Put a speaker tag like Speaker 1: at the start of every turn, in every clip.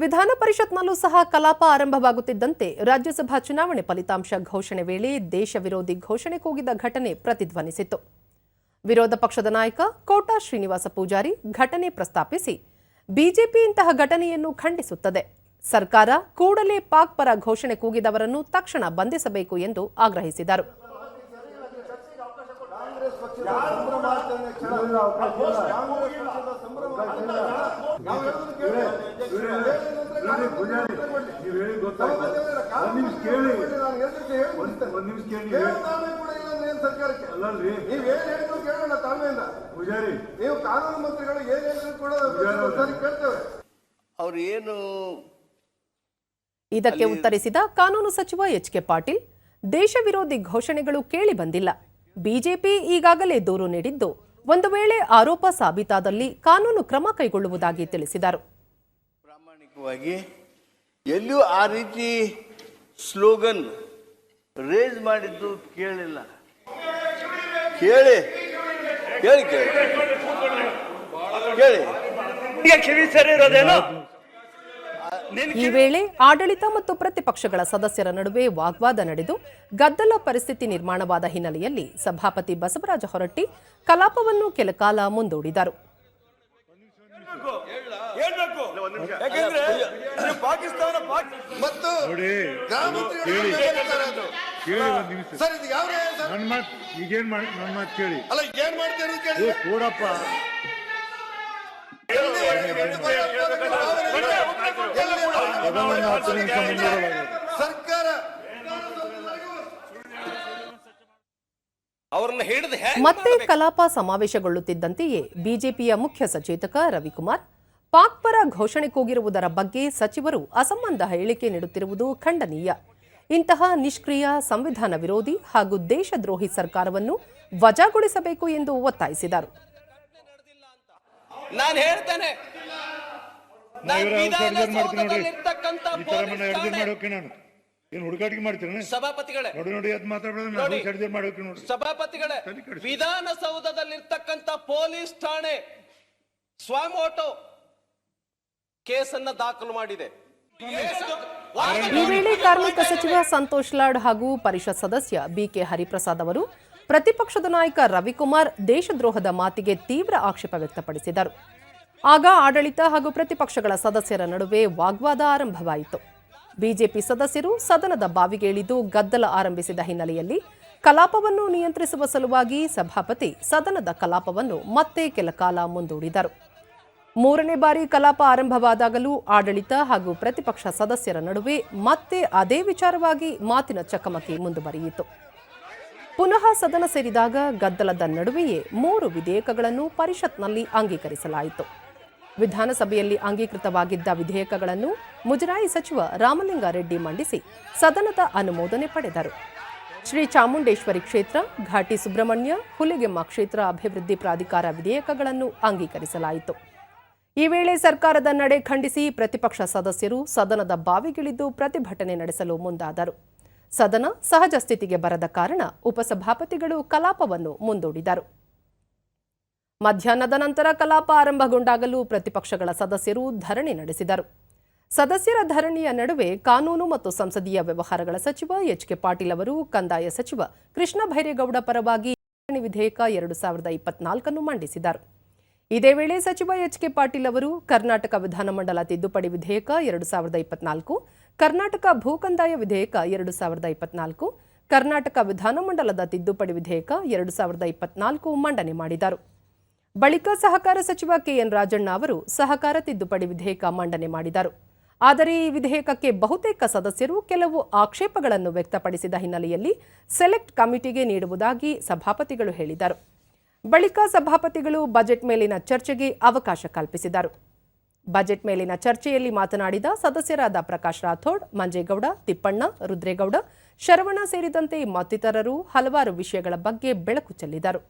Speaker 1: ವಿಧಾನ ಪರಿಷತ್ನಲ್ಲೂ ಸಹ ಕಲಾಪ ಆರಂಭವಾಗುತ್ತಿದ್ದಂತೆ ರಾಜ್ಯಸಭಾ ಚುನಾವಣೆ ಫಲಿತಾಂಶ ಘೋಷಣೆ ವೇಳೆ ದೇಶ ವಿರೋಧಿ ಘೋಷಣೆ ಕೂಗಿದ ಘಟನೆ ಪ್ರತಿಧ್ವನಿಸಿತು ವಿರೋಧ ಪಕ್ಷದ ನಾಯಕ ಕೋಟಾ ಶ್ರೀನಿವಾಸ ಪೂಜಾರಿ ಘಟನೆ ಪ್ರಸ್ತಾಪಿಸಿ ಬಿಜೆಪಿ ಇಂತಹ ಘಟನೆಯನ್ನು ಖಂಡಿಸುತ್ತದೆ. ಸರ್ಕಾರ ಕೂಡಲೇ ಪಾಕ್ ಪರ ಘೋಷಣೆ ಕೂಗಿದವರನ್ನು ತಕ್ಷಣ ಬಂಧಿಸಬೇಕು ಎಂದು ಆಗ್ರಹಿಸಿದರು. ಇದಕ್ಕೆ ಉತ್ತರಿಸಿದ ಕಾನೂನು ಸಚಿವ ಎಚ್ ಕೆ ಪಾಟೀಲ್, ದೇಶ ವಿರೋಧಿ ಘೋಷಣೆಗಳು ಕೇಳಿ ಬಂದಿಲ್ಲ. ಬಿಜೆಪಿ ಈಗಾಗಲೇ ದೂರು ನೀಡಿದ್ದು ಒಂದು ವೇಳೆ ಆರೋಪ ಸಾಬೀತಾದಲ್ಲಿ ಕಾನೂನು ಕ್ರಮ ಕೈಗೊಳ್ಳುವುದಾಗಿ ತಿಳಿಸಿದರು.
Speaker 2: ಪ್ರಾಮಾಣಿಕವಾಗಿ ಎಲ್ಲೂ ಆ ರೀತಿ ಸ್ಲೋಗನ್ ರೇಸ್ ಮಾಡಿದ್ದು ಕೇಳಿಲ್ಲ ಕೇಳಿ ಕೇಳಿ ಕೇಳಿ ಕೇಳಿ. ಕ್ಷಮಿಸರಿರೋದೇನೋ
Speaker 1: ಈ ವೇಳೆ ಆಡಳಿತ ಮತ್ತು ಪ್ರತಿಪಕ್ಷಗಳ ಸದಸ್ಯರ ನಡುವೆ ವಾಗ್ವಾದ ನಡೆದು ಗದ್ದಲ ಪರಿಸ್ಥಿತಿ ನಿರ್ಮಾಣವಾದ ಹಿನ್ನೆಲೆಯಲ್ಲಿ ಸಭಾಪತಿ ಬಸವರಾಜ ಹೊರಟ್ಟಿ ಕಲಾಪವನ್ನು ಕೆಲಕಾಲ ಮುಂದೂಡಿದರು.
Speaker 3: ಸರ್ಕಾರ
Speaker 4: ಅವ್ರನ್ನ ಹಿಡಿದು
Speaker 1: ಮತ್ತೆ ಕಲಾಪ ಸಮಾವೇಶಗೊಳ್ಳುತ್ತಿದ್ದಂತೆಯೇ ಬಿಜೆಪಿಯ ಮುಖ್ಯ ಸಚೇತಕ ರವಿಕುಮಾರ್. ಪಾಕ್ ಪರ ಘೋಷಣೆ ಕೂಗಿರುವುದರ ಬಗ್ಗೆ ಸಚಿವರು ಅಸಂಬಂಧ ಹೇಳಿಕೆ ನೀಡುತ್ತಿರುವುದು ಖಂಡನೀಯ. ಇಂತಹ ನಿಷ್ಕ್ರಿಯ ಸಂವಿಧಾನ ವಿರೋಧಿ ಹಾಗೂ ದೇಶದ್ರೋಹಿ ಸರ್ಕಾರವನ್ನು ವಜಾಗೊಳಿಸಬೇಕು ಎಂದು ಒತ್ತಾಯಿಸಿದರು.
Speaker 5: ಮಾಡೋಕೆ ನಾನು. ಏನ್ ಹುಡುಗಾಟಿಕೆ ಮಾಡ್ತೀರ
Speaker 4: ಸಭಾಪತಿಗಳೇ.
Speaker 5: ನೋಡಿ ನೋಡಿ ಅದ್ ಅಡ್ಜಸ್ಟ್ ಮಾಡೋಕೆ ನೋಡಿ.
Speaker 4: ಸಭಾಪತಿಗಳೇ. ವಿಧಾನಸೌಧದಲ್ಲಿರ್ತಕ್ಕಂಥ ಪೊಲೀಸ್ ಠಾಣೆ ಸ್ವಮೋಟೋ ಕೇಸನ್ನ ದಾಖಲು ಮಾಡಿದೆ.
Speaker 1: ಈ ವೇಳೆ ಕಾರ್ಮಿಕ ಸಚಿವ ಸಂತೋಷ್ ಲಾಡ್ ಹಾಗೂ ಪರಿಷತ್ ಸದಸ್ಯ ಬಿಕೆ ಹರಿಪ್ರಸಾದ್ ಅವರು ಪ್ರತಿಪಕ್ಷದ ನಾಯಕ ರವಿಕುಮಾರ್ ದೇಶದ್ರೋಹದ ಮಾತಿಗೆ ತೀವ್ರ ಆಕ್ಷೇಪ ವ್ಯಕ್ತಪಡಿಸಿದರು. ಆಗ ಆಡಳಿತ ಹಾಗೂ ಪ್ರತಿಪಕ್ಷಗಳ ಸದಸ್ಯರ ನಡುವೆ ವಾಗ್ವಾದ ಆರಂಭವಾಯಿತು. ಬಿಜೆಪಿ ಸದಸ್ಯರು ಸದನದ ಬಾವಿಗೆ ಇಳಿದು ಗದ್ದಲ ಆರಂಭಿಸಿದ ಹಿನ್ನೆಲೆಯಲ್ಲಿ ಕಲಾಪವನ್ನು ನಿಯಂತ್ರಿಸುವ ಸಲುವಾಗಿ ಸಭಾಪತಿ ಸದನದ ಕಲಾಪವನ್ನು ಮತ್ತೆ ಕೆಲ ಕಾಲ ಮುಂದೂಡಿದರು. ಮೂರನೇ ಬಾರಿ ಕಲಾಪ ಆರಂಭವಾದಾಗಲೂ ಆಡಳಿತ ಹಾಗೂ ಪ್ರತಿಪಕ್ಷ ಸದಸ್ಯರ ನಡುವೆ ಮತ್ತೆ ಅದೇ ವಿಚಾರವಾಗಿ ಮಾತಿನ ಚಕಮಕಿ ಮುಂದುವರಿಯಿತು. ಪುನಃ ಸದನ ಸೇರಿದಾಗ ಗದ್ದಲದ ನಡುವೆಯೇ ಮೂರು ವಿಧೇಯಕಗಳನ್ನು ಪರಿಷತ್ನಲ್ಲಿ ಅಂಗೀಕರಿಸಲಾಯಿತು. ವಿಧಾನಸಭೆಯಲ್ಲಿ ಅಂಗೀಕೃತವಾಗಿದ್ದ ವಿಧೇಯಕಗಳನ್ನು ಮುಜರಾಯಿ ಸಚಿವ ರಾಮಲಿಂಗಾರೆಡ್ಡಿ ಮಂಡಿಸಿ ಸದನದ ಅನುಮೋದನೆ ಪಡೆದರು. ಶ್ರೀ ಚಾಮುಂಡೇಶ್ವರಿ ಕ್ಷೇತ್ರ, ಘಾಟಿ ಸುಬ್ರಹ್ಮಣ್ಯ, ಹುಲಿಗೆಮ್ಮ ಕ್ಷೇತ್ರ ಅಭಿವೃದ್ಧಿ ಪ್ರಾಧಿಕಾರ ವಿಧೇಯಕಗಳನ್ನು ಅಂಗೀಕರಿಸಲಾಯಿತು. ಈ ವೇಳೆ ಸರ್ಕಾರದ ನಡೆ ಖಂಡಿಸಿ ಪ್ರತಿಪಕ್ಷ ಸದಸ್ಯರು ಸದನದ ಬಾವಿಗಿಳಿದು ಪ್ರತಿಭಟನೆ ನಡೆಸಲು ಮುಂದಾದರು. ಸದನ ಸಹಜ ಸ್ಥಿತಿಗೆ ಬರದ ಕಾರಣ ಉಪಸಭಾಪತಿಗಳು ಕಲಾಪವನ್ನು ಮುಂದೂಡಿದರು. ಮಧ್ಯಾಹ್ನದ ನಂತರ ಕಲಾಪ ಆರಂಭಗೊಂಡಾಗಲೂ ಪ್ರತಿಪಕ್ಷಗಳ ಸದಸ್ಯರು ಧರಣಿ ನಡೆಸಿದರು. ಸದಸ್ಯರ ಧರಣಿಯ ನಡುವೆ ಕಾನೂನು ಮತ್ತು ಸಂಸದೀಯ ವ್ಯವಹಾರಗಳ ಸಚಿವ ಎಚ್ ಕೆ ಪಾಟೀಲ್ ಅವರು, ಕಂದಾಯ ಸಚಿವ ಕೃಷ್ಣ ಭೈರೇಗೌಡ ಪರವಾಗಿ ಧರಣಿ ವಿಧೇಯಕ ಎರಡು ಸಾವಿರದ ಇಪ್ಪತ್ನಾಲ್ಕನ್ನು ಮಂಡಿಸಿದರು. ಇದೇ ವೇಳೆ ಸಚಿವ ಎಚ್ ಕೆ ಪಾಟೀಲ್ ಅವರು ಕರ್ನಾಟಕ ವಿಧಾನಮಂಡಲ ತಿದ್ದುಪಡಿ ವಿಧೇಯಕ ಎರಡು ಸಾವಿರದ ಇಪ್ಪತ್ನಾಲ್ಕು ಕರ್ನಾಟಕ ಭೂಕಂದಾಯ ವಿಧೇಯಕ ಎರಡು ಸಾವಿರದ ಇಪ್ಪತ್ನಾಲ್ಕು, ಕರ್ನಾಟಕ ವಿಧಾನಮಂಡಲದ ತಿದ್ದುಪಡಿ ವಿಧೇಯಕ ಎರಡು ಸಾವಿರದ ಇಪ್ಪತ್ನಾಲ್ಕು ಮಂಡನೆ ಮಾಡಿದರು. ಬಳಿಕ ಸಹಕಾರ ಸಚಿವ ಕೆಎನ್ ರಾಜಣ್ಣ ಅವರು ಸಹಕಾರ ತಿದ್ದುಪಡಿ ವಿಧೇಯಕ ಮಂಡನೆ ಮಾಡಿದರು. ಆದರೆ ಈ ವಿಧೇಯಕಕ್ಕೆ ಬಹುತೇಕ ಸದಸ್ಯರು ಕೆಲವು ಆಕ್ಷೇಪಗಳನ್ನು ವ್ಯಕ್ತಪಡಿಸಿದ ಹಿನ್ನೆಲೆಯಲ್ಲಿ ಸೆಲೆಕ್ಟ್ ಕಮಿಟಿಗೆ ನೀಡುವುದಾಗಿ ಸಭಾಪತಿಗಳು ಹೇಳಿದರು. ಬಳಿಕ ಸಭಾಪತಿಗಳು ಬಜೆಟ್ ಮೇಲಿನ ಚರ್ಚೆಗೆ ಅವಕಾಶ ಕಲ್ಪಿಸಿದರು. ಬಜೆಟ್ ಮೇಲಿನ ಚರ್ಚೆಯಲ್ಲಿ ಮಾತನಾಡಿದ ಸದಸ್ಯರಾದ ಪ್ರಕಾಶ್ ರಾಥೋಡ್, ಮಂಜೇಗೌಡ, ತಿಪ್ಪಣ್ಣ, ರುದ್ರೇಗೌಡ, ಶರವಣ ಸೇರಿದಂತೆ ಮತ್ತಿತರರು ಹಲವಾರು ವಿಷಯಗಳ ಬಗ್ಗೆ ಬೆಳಕು ಚೆಲ್ಲಿದರು.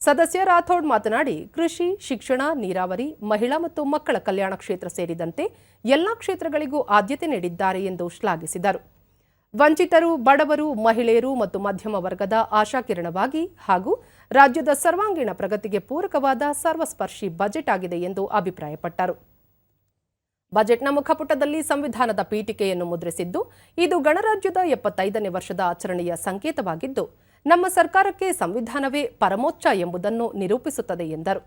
Speaker 1: ಸದಸ್ಯ ರಾಥೋಡ್ ಮಾತನಾಡಿ, ಕೃಷಿ, ಶಿಕ್ಷಣ, ನೀರಾವರಿ, ಮಹಿಳಾ ಮತ್ತು ಮಕ್ಕಳ ಕಲ್ಯಾಣ ಕ್ಷೇತ್ರ ಸೇರಿದಂತೆ ಎಲ್ಲಾ ಕ್ಷೇತ್ರಗಳಿಗೂ ಆದ್ಯತೆ ನೀಡಿದ್ದಾರೆ ಎಂದು ಶ್ಲಾಘಿಸಿದರು. ವಂಚಿತರು, ಬಡವರು, ಮಹಿಳೆಯರು ಮತ್ತು ಮಧ್ಯಮ ವರ್ಗದ ಆಶಾಕಿರಣವಾಗಿ ಹಾಗೂ ರಾಜ್ಯದ ಸರ್ವಾಂಗೀಣ ಪ್ರಗತಿಗೆ ಪೂರಕವಾದ ಸರ್ವಸ್ಪರ್ಶಿ ಬಜೆಟ್ ಆಗಿದೆ ಎಂದು ಅಭಿಪ್ರಾಯಪಟ್ಟರು. ಬಜೆಟ್ನ ಮುಖಪುಟದಲ್ಲಿ ಸಂವಿಧಾನದ ಪೀಠಿಕೆಯನ್ನು ಮುದ್ರಿಸಿದ್ದು, ಇದು ಗಣರಾಜ್ಯದ ಎಪ್ಪತ್ತೈದನೇ ವರ್ಷದ ಆಚರಣೆಯ ಸಂಕೇತವಾಗಿದ್ದು, ನಮ್ಮ ಸರ್ಕಾರಕ್ಕೆ ಸಂವಿಧಾನವೇ ಪರಮೋಚ್ಚ ಎಂಬುದನ್ನು ನಿರೂಪಿಸುತ್ತದೆ ಎಂದರು.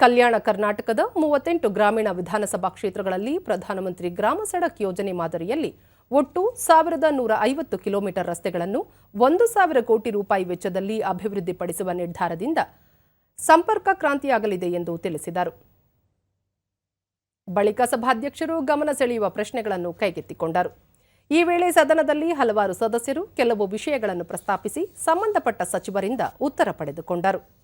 Speaker 1: ಕಲ್ಯಾಣ ಕರ್ನಾಟಕದ ಮೂವತ್ತೆಂಟು ಗ್ರಾಮೀಣ ವಿಧಾನಸಭಾ ಕ್ಷೇತ್ರಗಳಲ್ಲಿ ಪ್ರಧಾನಮಂತ್ರಿ ಗ್ರಾಮ ಸಡಕ್ ಯೋಜನೆ ಮಾದರಿಯಲ್ಲಿ ಒಟ್ಟು ಸಾವಿರದ ನೂರ ಐವತ್ತು ಕಿಲೋಮೀಟರ್ ರಸ್ತೆಗಳನ್ನು ಒಂದು ಸಾವಿರ ಕೋಟಿ ರೂಪಾಯಿ ವೆಚ್ಚದಲ್ಲಿ ಅಭಿವೃದ್ಧಿಪಡಿಸುವ ನಿರ್ಧಾರದಿಂದ ಸಂಪರ್ಕ ಕ್ರಾಂತಿಯಾಗಲಿದೆ ಎಂದು ತಿಳಿಸಿದರು. ಬಳಿಕ ಸಭಾಧ್ಯಕ್ಷರು ಗಮನ ಸೆಳೆಯುವ ಪ್ರಶ್ನೆಗಳನ್ನು ಕೈಗೆತ್ತಿಕೊಂಡರು. ಈ ವೇಳೆ ಸದನದಲ್ಲಿ ಹಲವಾರು ಸದಸ್ಯರು ಕೆಲವು ವಿಷಯಗಳನ್ನು ಪ್ರಸ್ತಾಪಿಸಿ ಸಂಬಂಧಪಟ್ಟ ಸಚಿವರಿಂದ ಉತ್ತರ ಪಡೆದುಕೊಂಡರು.